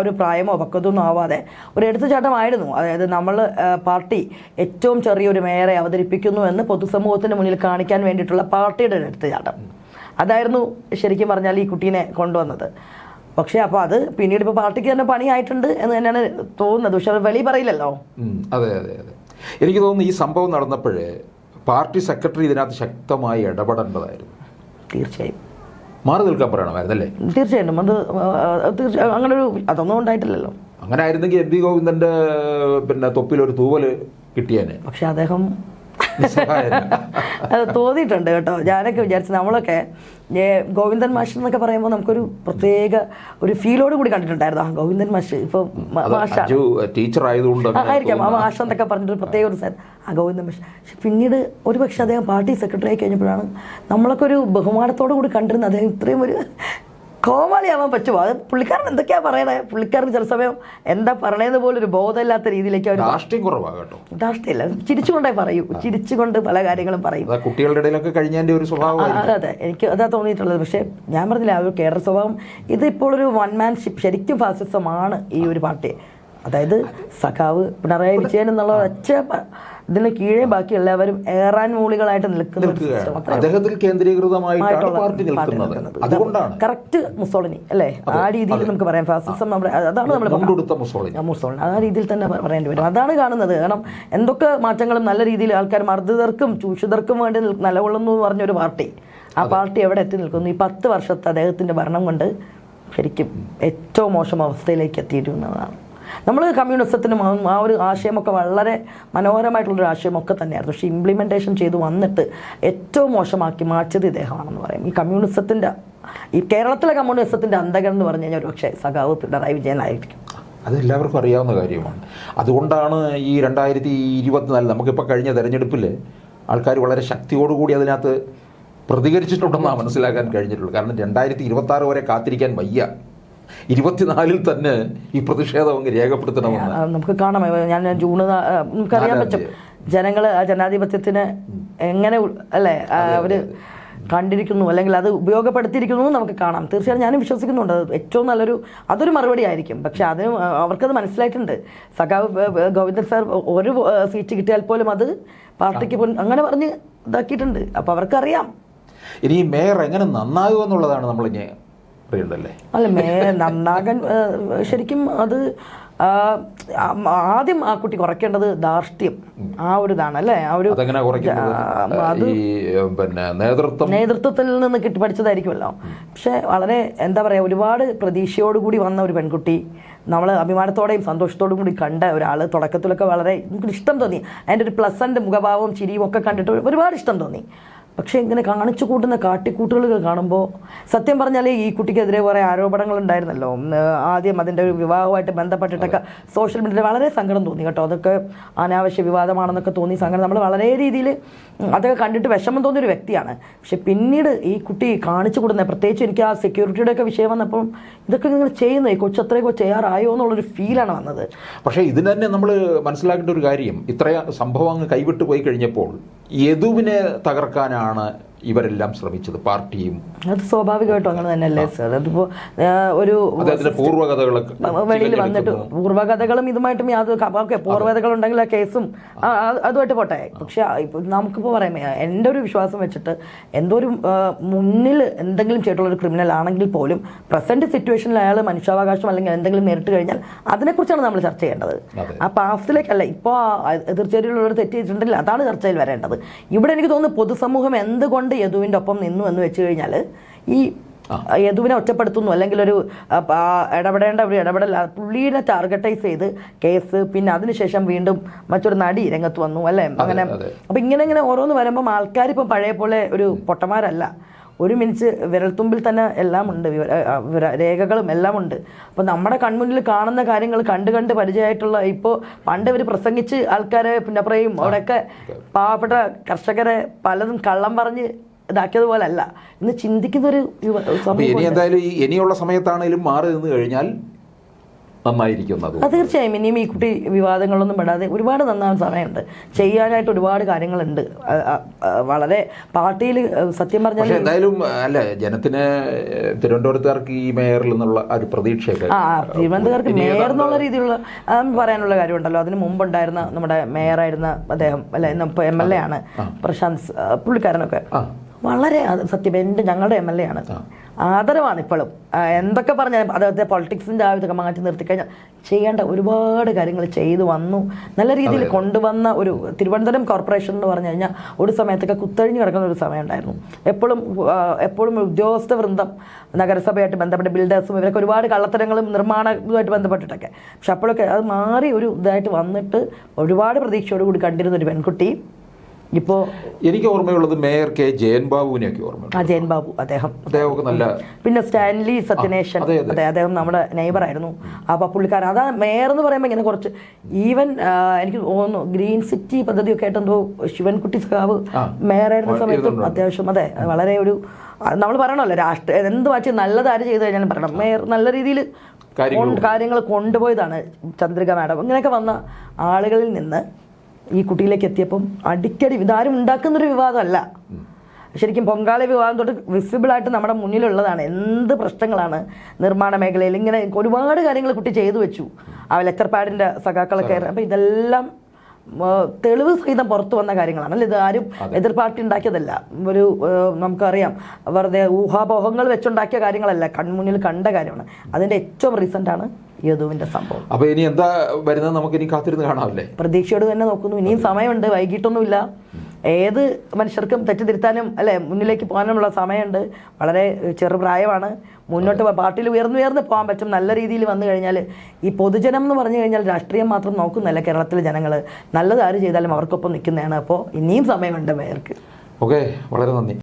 ഒരു പ്രായമോ പക്വതൊന്നും ആവാതെ ഒരു എടുത്തുചാട്ടമായിരുന്നു. അതായത് നമ്മൾ പാർട്ടി ഏറ്റവും ചെറിയൊരു മേയറെ അവതരിപ്പിക്കുന്നു എന്ന് പൊതുസമൂഹത്തിന് മുന്നിൽ കാണിക്കാൻ വേണ്ടിയിട്ടുള്ള പാർട്ടിയുടെ ഒരു എടുത്തുചാട്ടം. അതായിരുന്നു ശരിക്കും പറഞ്ഞാൽ ഈ കുട്ടീനെ കൊണ്ടുവന്നത്. പക്ഷേ അപ്പോൾ അത് പിന്നീട് ഇപ്പോൾ പാർട്ടിക്ക് തന്നെ പണിയായിട്ടുണ്ട് എന്ന് തന്നെയാണ് തോന്നുന്നത്. പക്ഷെ അത് വെളി പറയില്ലല്ലോ. അതെ അതെ അതെ. എനിക്ക് തോന്നുന്നു ഈ സംഭവം നടന്നപ്പോഴേ പാർട്ടി സെക്രട്ടറി ഇതിനകത്ത് ശക്തമായി ഇടപെടേണ്ടതായിരുന്നു. തീർച്ചയായും. മാറി നിൽക്കാൻ പറയണമായിരുന്നു അല്ലേ തീർച്ചയായിട്ടും. അത് തീർച്ചയായും അങ്ങനെ ഒരു അതൊന്നും ഉണ്ടായിട്ടില്ലല്ലോ. അങ്ങനെ ആയിരുന്നെങ്കിൽ എം വി ഗോവിന്ദന്റെ പിന്നെ തൊപ്പിൽ ഒരു തൂവൽ കിട്ടിയേനെ. പക്ഷെ അദ്ദേഹം. അത് തോന്നിയിട്ടുണ്ട് കേട്ടോ. ഞാനൊക്കെ വിചാരിച്ചു നമ്മളൊക്കെ ഗോവിന്ദൻ മാഷ് എന്നൊക്കെ പറയുമ്പോൾ നമുക്കൊരു പ്രത്യേക ഒരു ഫീലോട് കൂടി കണ്ടിട്ടുണ്ടായിരുന്നു. ആ ഗോവിന്ദൻ മാഷ് ഇപ്പൊ ടീച്ചർ ആയതുകൊണ്ട് ആയിരിക്കാം. ആ മാഷ് എന്നൊക്കെ പറഞ്ഞിട്ട് പ്രത്യേക ഒരു സാർ ആ ഗോവിന്ദൻ മാഷ്. പക്ഷെ പിന്നീട് ഒരു പക്ഷെ അദ്ദേഹം പാർട്ടി സെക്രട്ടറി ആയി കഴിഞ്ഞപ്പോഴാണ് നമ്മളൊക്കെ ഒരു ബഹുമാനത്തോടു കൂടി കണ്ടിരുന്ന അദ്ദേഹം ഇത്രയും ഒരു കോമാളിയാവാൻ പറ്റുമോ? അത് പുള്ളിക്കാരൻ എന്തൊക്കെയാ പറയണേ? പുള്ളിക്കാരൻ ചില സമയം എന്താ പറയണേന്ന് പോലും ഒരു ബോധമില്ലാത്ത രീതിയിലേക്ക് അവർ കേട്ടോ. ചിരിച്ചുകൊണ്ടേ പറയൂ. ചിരിച്ചുകൊണ്ട് പല കാര്യങ്ങളും പറയും. കുട്ടികളുടെ ഇടയിലൊക്കെ കഴിഞ്ഞതിന്റെ ഒരു സ്വഭാവം അതെ അതെ. എനിക്ക് അതാ തോന്നിയിട്ടുള്ളത്. പക്ഷേ ഞാൻ പറഞ്ഞില്ല ആ ഒരു കേരള സ്വഭാവം ഇതിപ്പോൾ ഒരു വൺ മാൻഷിപ്പ് ശരിക്കും ഫാസിസമാണ് ഈ ഒരു പാർട്ടി അതായത് സഖാവ് പിണറായി വിജയൻ എന്നുള്ള ഒറ്റ ഇതിന് കീഴേ ബാക്കി എല്ലാവരും ഏറാൻ മൂളികളായിട്ട് നിൽക്കുന്ന. അദ്ദേഹത്തിൽ പാർട്ടി നിൽക്കുന്നത്. അതുകൊണ്ടാണ്. കറക്റ്റ് മുസോളിനി അല്ലേ? ആ രീതിയിൽ നമുക്ക് പറയാം. ഫാസിസം നമ്മുടെ അതാണ് നമ്മൾ മുസോളിനി. ആ രീതിയിൽ തന്നെ പറയേണ്ടി വരും. അതാണ് കാണുന്നത്. കാരണം എന്തൊക്കെ മാറ്റങ്ങളും നല്ല രീതിയിൽ ആൾക്കാർ മർദ്ദിതർക്കും ചൂഷിതർക്കും വേണ്ടി നിലകൊള്ളുന്നു എന്ന് പറഞ്ഞൊരു പാർട്ടി. ആ പാർട്ടി എവിടെ എത്തി നിൽക്കുന്നു? ഈ പത്ത് വർഷത്തെ അദ്ദേഹത്തിന്റെ ഭരണം കൊണ്ട് ശരിക്കും ഏറ്റവും മോശം അവസ്ഥയിലേക്ക് എത്തിയിരുന്നതാണ് നമ്മൾ കമ്മ്യൂണിസത്തിനും ആ- ഒരു ആശയമൊക്കെ വളരെ മനോഹരമായിട്ടുള്ളൊരു ആശയമൊക്കെ തന്നെയായിരുന്നു. പക്ഷേ ഇംപ്ലിമെന്റേഷൻ ചെയ്ത് വന്നിട്ട് ഏറ്റവും മോശമാക്കി മാറ്റിയത് ഇദ്ദേഹമാണെന്ന് പറയും. ഈ കമ്മ്യൂണിസത്തിന്റെ ഈ കേരളത്തിലെ കമ്മ്യൂണിസത്തിന്റെ അന്തകൻ എന്ന് പറഞ്ഞു കഴിഞ്ഞാൽ ഒരു പക്ഷേ സഖാവ് പിണറായി വിജയനായിരിക്കും അതെല്ലാവർക്കും അറിയാവുന്ന കാര്യമാണ്. അതുകൊണ്ടാണ് ഈ രണ്ടായിരത്തി ഇരുപത്തിനാല് നമുക്കിപ്പോൾ കഴിഞ്ഞ തെരഞ്ഞെടുപ്പിൽ ആൾക്കാർ വളരെ ശക്തിയോടുകൂടി അതിനകത്ത് പ്രതികരിച്ചിട്ടുണ്ടെന്നാണ് മനസ്സിലാക്കാൻ കഴിഞ്ഞിട്ടുള്ളൂ കാരണം രണ്ടായിരത്തി ഇരുപത്തി വരെ കാത്തിരിക്കാൻ വയ്യ. ഇരുപത്തിനാലിൽ തന്നെ ഈ പ്രതിഷേധം അങ്ങ് രേഖപ്പെടുത്തണമെന്ന്. നമുക്ക് കാണാം. ഞാൻ ജൂണ് നമുക്കറിയാൻ പറ്റും. ജനങ്ങൾ ജനങ്ങൾ ആ ജനാധിപത്യത്തിന് എങ്ങനെ അല്ലേ? ആ, അവർ കണ്ടിരിക്കുന്നു അല്ലെങ്കിൽ അത് ഉപയോഗപ്പെടുത്തിയിരിക്കുന്നു നമുക്ക് കാണാം. തീർച്ചയായും ഞാനും വിശ്വസിക്കുന്നുണ്ട്. അത് ഏറ്റവും നല്ലൊരു അതൊരു മറുപടി ആയിരിക്കും. പക്ഷെ അതിന് ആ, അവർക്കത് മനസ്സിലായിട്ടുണ്ട്. സഖാവ് ഗോവിന്ദൻ സാർ ഒരു സീറ്റ് കിട്ടിയാൽ പോലും അത് പാർട്ടിക്ക് പോലും അങ്ങനെ പറഞ്ഞ് ഇതാക്കിയിട്ടുണ്ട്. അപ്പോൾ അവർക്കറിയാം. ഇനി മേയർ എങ്ങനെ നന്നാകുക എന്നുള്ളതാണ് അറിയണ്ടല്ലേ അല്ല മേ നന്നാകാൻ ശരിക്കും അത് ആദ്യം ആ കുട്ടി കുറയ്ക്കേണ്ടത് ധാർഷ്ട്യം. ആ ഒരു ഇതാണ് അല്ലേ ആ ഒരു പിന്നെ നേതൃത്വം? നേതൃത്വത്തിൽ നിന്ന് കിട്ടി പഠിച്ചതായിരിക്കുമല്ലോ. പക്ഷെ വളരെ എന്താ പറയുക ഒരുപാട് പ്രതീക്ഷയോടുകൂടി വന്ന ഒരു പെൺകുട്ടി നമ്മൾ അഭിമാനത്തോടെയും സന്തോഷത്തോടും കൂടി കണ്ട ഒരാൾ തുടക്കത്തിലൊക്കെ വളരെ നമുക്ക് ഇഷ്ടം തോന്നി. അതിന്റെ ഒരു പ്ലസന്റ് മുഖഭാവവും ചിരിയും ഒക്കെ കണ്ടിട്ട് ഒരുപാട് ഇഷ്ടം തോന്നി. പക്ഷേ ഇങ്ങനെ കാണിച്ചു കൂട്ടുന്ന കാട്ടിക്കൂട്ടുകൾ കാണുമ്പോൾ സത്യം പറഞ്ഞാൽ ഈ കുട്ടിക്കെതിരെ കുറേ ആരോപണങ്ങൾ ഉണ്ടായിരുന്നല്ലോ ആദ്യം അതിന്റെ ഒരു വിവാഹമായിട്ട് ബന്ധപ്പെട്ടിട്ടൊക്കെ സോഷ്യൽ മീഡിയയിൽ വളരെ സങ്കടം തോന്നി കേട്ടോ. അതൊക്കെ അനാവശ്യ വിവാദമാണെന്നൊക്കെ തോന്നി. സങ്കടം നമ്മൾ വളരെ രീതിയിൽ അതൊക്കെ കണ്ടിട്ട് വിഷമം തോന്നിയ ഒരു വ്യക്തിയാണ്. പക്ഷെ പിന്നീട് ഈ കുട്ടി കാണിച്ചു കൂടുന്ന പ്രത്യേകിച്ച് എനിക്ക് ആ സെക്യൂരിറ്റിയുടെ ഒക്കെ വിഷയം വന്നപ്പം ഇതൊക്കെ നിങ്ങൾ ചെയ്യുന്നത് ഈ കൊച്ചത്രയൊക്കെ ചെയ്യാറായോ എന്നുള്ളൊരു ഫീലാണ് വന്നത്. പക്ഷേ ഇതിന് തന്നെ നമ്മൾ മനസ്സിലാക്കേണ്ട ഒരു കാര്യം. ഇത്ര സംഭവം അങ്ങ് കൈവിട്ടു പോയി കഴിഞ്ഞപ്പോൾ യദുവിനെ തകർക്കാനാണ് എന്തിനാണ് ഇവരെല്ലാം ശ്രമിച്ചത് പാർട്ടിയും. അത് സ്വാഭാവികമായിട്ടും അങ്ങനെ തന്നെയല്ലേ സാർ? അതിപ്പോ ഒരു പൂർവകഥകളൊക്കെ വെളിയിൽ വന്നിട്ട് പൂർവകഥകളും ഇതുമായിട്ടും യാതൊരു ഓക്കെ പൂർവകഥകൾ ഉണ്ടെങ്കിൽ ആ കേസും അതുമായിട്ട് പോട്ടെ. പക്ഷെ നമുക്കിപ്പോൾ പറയാം എന്റെ ഒരു വിശ്വാസം വെച്ചിട്ട് എന്തോ ഒരു മുന്നിൽ എന്തെങ്കിലും ചെയ്തിട്ടുള്ള ഒരു ക്രിമിനൽ ആണെങ്കിൽ പോലും പ്രസന്റ് സിറ്റുവേഷനിൽ അയാൾ മനുഷ്യാവകാശം അല്ലെങ്കിൽ എന്തെങ്കിലും നേരിട്ട് കഴിഞ്ഞാൽ അതിനെക്കുറിച്ചാണ് നമ്മൾ ചർച്ച ചെയ്യേണ്ടത്. ആ പാസ്റ്റിലേക്കല്ല ഇപ്പോൾ എതിർച്ചേരിയിലുള്ളവർ തെറ്റ് ചെയ്തിട്ടുണ്ടെങ്കിൽ അതാണ് ചർച്ചയിൽ വരേണ്ടത്. ഇവിടെ എനിക്ക് തോന്നുന്നു പൊതുസമൂഹം എന്തുകൊണ്ട് യദുവിന്റെ ഒപ്പം നിന്നു എന്ന് വെച്ച് കഴിഞ്ഞാൽ ഈ യദുവിനെ ഒറ്റപ്പെടുത്തുന്നു അല്ലെങ്കിൽ ഒരു ഇടപെടേണ്ട ഒരു ഇടപെടൽ പുള്ളീനെ ടാർഗറ്റൈസ് ചെയ്ത് കേസ് പിന്നെ അതിനുശേഷം വീണ്ടും മറ്റൊരു നടി രംഗത്ത് വന്നു അല്ലേ? അങ്ങനെ അപ്പം അപ്പൊ ഇങ്ങനെ ഇങ്ങനെ ഓരോന്ന് വരുമ്പം ആൾക്കാർ ഇപ്പം പഴയ പോലെ ഒരു പൊട്ടന്മാരല്ല. ഒരു മിനിറ്റ് വിരൽത്തുമ്പിൽ തന്നെ എല്ലാം ഉണ്ട്. രേഖകളും എല്ലാം ഉണ്ട്. അപ്പോൾ നമ്മുടെ കൺമുന്നിൽ കാണുന്ന കാര്യങ്ങൾ കണ്ട് കണ്ട് പരിചയമായിട്ടുള്ള ഇപ്പോൾ പണ്ട് ഇവർ പ്രസംഗിച്ച് ആൾക്കാരെ പിന്നെ പറയും അവിടെയൊക്കെ പാവപ്പെട്ട കർഷകരെ പലതും കള്ളം പറഞ്ഞ് ഇതാക്കിയതുപോലല്ല. ഇന്ന് ചിന്തിക്കുന്ന ഒരു യുവ- സമൂഹം ഇനി എന്തായാലും ഇനിയുള്ള സമയത്താണേലും മാറി നിന്ന് കഴിഞ്ഞാൽ നന്നായിരിക്കും അത്. അത് തീർച്ചയായും. ഇനിയും ഈ കുട്ടി വിവാദങ്ങളൊന്നും പെടാതെ ഒരുപാട് നന്നാവാൻ സമയമുണ്ട്. ചെയ്യാനായിട്ട് ഒരുപാട് കാര്യങ്ങളുണ്ട്. വളരെ പാർട്ടിയിൽ സത്യം പറഞ്ഞാൽ എന്തായാലും അല്ല ജനത്തിന് തിരുവനന്തപുരത്തുകാർക്ക് ഈ മേയറിൽ നിന്നുള്ള ഒരു പ്രതീക്ഷയൊക്കെ ആ തിരുവനന്തപുരത്ത് മേയർ എന്നുള്ള രീതിയിലുള്ള പറയാനുള്ള കാര്യമുണ്ടല്ലോ. അതിന് മുമ്പുണ്ടായിരുന്ന നമ്മുടെ മേയറായിരുന്ന അദ്ദേഹം അല്ലെ എം എൽ എ ആണ്. പ്രശാന്ത് പുള്ളിക്കാരനൊക്കെ. വളരെ സത്യം എന്റെ ഞങ്ങളുടെ എം എൽ എ ആണ്. ആദരവാണ് ഇപ്പോഴും. എന്തൊക്കെ പറഞ്ഞാലും അദ്ദേഹത്തെ പൊളിറ്റിക്സിന്റെ ആ ഇതൊക്കെ മാറ്റി നിർത്തിക്കഴിഞ്ഞാൽ ചെയ്യേണ്ട ഒരുപാട് കാര്യങ്ങൾ ചെയ്തു വന്നു. നല്ല രീതിയിൽ കൊണ്ടുവന്ന ഒരു തിരുവനന്തപുരം കോർപ്പറേഷൻ എന്ന് പറഞ്ഞു കഴിഞ്ഞാൽ ഒരു സമയത്തൊക്കെ കുത്തഴിഞ്ഞ് കിടക്കുന്ന ഒരു സമയമുണ്ടായിരുന്നു എപ്പോഴും എപ്പോഴും ഉദ്യോഗസ്ഥ വൃന്ദം നഗരസഭയായിട്ട് ബന്ധപ്പെട്ട ബിൽഡേഴ്സും ഇവരൊക്കെ ഒരുപാട് കള്ളത്തരങ്ങളും നിർമ്മാണ ഇതുമായിട്ട് ബന്ധപ്പെട്ടിട്ടൊക്കെ. പക്ഷെ അപ്പോഴൊക്കെ അത് മാറി ഒരു ഇതായിട്ട് വന്നിട്ട് ഒരുപാട് പ്രതീക്ഷയോടുകൂടി കണ്ടിരുന്ന ഒരു പെൺകുട്ടി ഇപ്പോൾ എനിക്ക് ഓർമ്മയുള്ളത് മേയർ കെ ജയൻ ബാബുവിനെയൊക്കെ ഓർമ്മയുണ്ട്. ജയൻ ബാബു അദ്ദേഹം. അദ്ദേഹമൊക്കെ നല്ല പിന്നെ സ്റ്റാൻലി സത്യനേഷൻ അതെ, അദ്ദേഹം നമ്മുടെ നെയ്ബർ ആയിരുന്നു. അപ്പൊ പുള്ളിക്കാരൻ അതാ മേയർ എന്ന് പറയുമ്പോൾ ഇങ്ങനെ കുറച്ച് ഈവൻ എനിക്ക് തോന്നുന്നു ഗ്രീൻ സിറ്റി പദ്ധതിയൊക്കെ ആയിട്ട് എന്തോ ശിവൻകുട്ടി സഖാവ് ആ. മേയറായിരുന്ന സമയത്ത് അത്യാവശ്യം അതെ വളരെ ഒരു നമ്മൾ പറയണമല്ലോ രാഷ്ട്രീയ എന്ത് മാറ്റി നല്ലത് ആര് ചെയ്തു കഴിഞ്ഞാലും പറയണം. മേയർ നല്ല രീതിയിൽ കാര്യങ്ങൾ കൊണ്ടുപോയതാണ് ചന്ദ്രിക മാഡം. ഇങ്ങനെയൊക്കെ വന്ന ആളുകളിൽ നിന്ന് ഈ കുട്ടിയിലേക്ക് എത്തിയപ്പം അടിക്കടി ഇതാരും ഉണ്ടാക്കുന്നൊരു വിവാദമല്ല. ശരിക്കും പൊങ്കാല വിവാദം തൊട്ട് വിസിബിളായിട്ട് നമ്മുടെ മുന്നിലുള്ളതാണ്. എന്ത് പ്രശ്നങ്ങളാണ് നിർമ്മാണ മേഖലയിൽ? ഇങ്ങനെ ഒരുപാട് കാര്യങ്ങൾ കുട്ടി ചെയ്തു വെച്ചു. ആ പാഡിന്റെ സഖാക്കളൊക്കെ അപ്പം ഇതെല്ലാം തെളിവ് സഹിതം പുറത്തു വന്ന കാര്യങ്ങളാണ്. അല്ല ഇത് ആരും എതിർ പാർട്ടി ഉണ്ടാക്കിയതല്ല. ഒരു നമുക്കറിയാം വെറുതെ ഊഹാപോഹങ്ങൾ വെച്ചുണ്ടാക്കിയ കാര്യങ്ങളല്ല. കൺമുന്നിൽ കണ്ട കാര്യമാണ്. അതിന്റെ ഏറ്റവും റീസെന്റ് ആണ് യദുവിന്റെ സംഭവം. അപ്പൊ ഇനി എന്താ വരുന്നത് നമുക്ക് ഇനി കാത്തിരുന്ന് കാണാമല്ലേ? പ്രതീക്ഷയോട് തന്നെ നോക്കുന്നു. ഇനിയും സമയമുണ്ട്. വൈകിട്ടൊന്നുമില്ല. ഏത് മനുഷ്യർക്കും തെറ്റിതിരുത്താനും അല്ലെ മുന്നിലേക്ക് പോകാനുമുള്ള സമയമുണ്ട്. വളരെ ചെറുപ്രായമാണ്. മുന്നോട്ട് പാർട്ടിയിൽ ഉയർന്നു ഉയർന്ന് പോകാൻ പറ്റും. നല്ല രീതിയിൽ വന്നു കഴിഞ്ഞാൽ ഈ പൊതുജനം എന്ന് പറഞ്ഞു കഴിഞ്ഞാൽ രാഷ്ട്രീയം മാത്രം നോക്കുന്നല്ല കേരളത്തിലെ ജനങ്ങൾ നല്ലത് ആര് ചെയ്താലും അവർക്കൊപ്പം നിൽക്കുന്നതാണ്. അപ്പോൾ ഇനിയും സമയമുണ്ട് മേയർക്ക്. ഓക്കെ. വളരെ നന്ദി.